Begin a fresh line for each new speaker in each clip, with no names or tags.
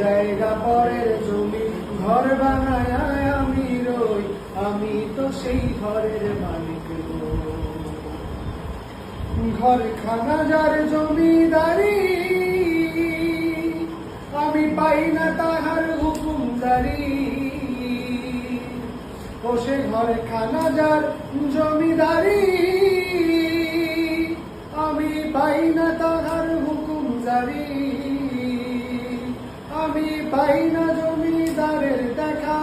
জায়গা পরের জমি, ঘর বানায় আমি রই, আমি তো সেই ঘরের মালিক ঘর খানা যার জমিদারি, আমি পাই না তাহার হুকুমদারি। ও সে ঘরে খানা যার জমিদারি, আমি পাই না পাই না জমিদারের দেখা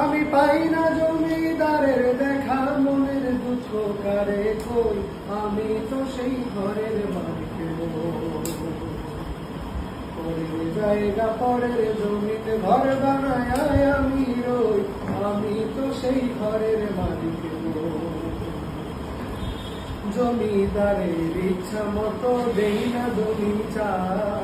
আমি পাই না জমিদারের দেখা, মনের দুঃখ কারে কই আমি তো সেই ঘরের মালিক। পরের জায়গা, পরের জমিতে ঘর বানায় আমি রই আমি তো সেই ঘরের মালিক। জমিদারের ইচ্ছা মতো দেই না জমি চাষ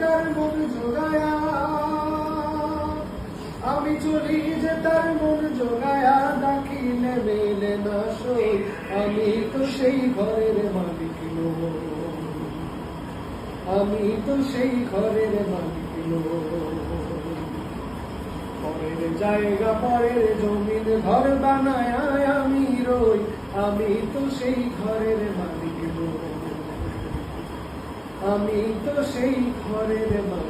তার মন জোগায়া আমি চলি যে তার মন জোগায়া না সই আমি তো সেই ঘরের মালিক। আমি তো সেই ঘরের মালিক। পরের জায়গা, পরের জমিন, ঘর বানায় আমি রই আমি তো সেই ঘরের মালিক। আমি তো সেই ঘরের মালিক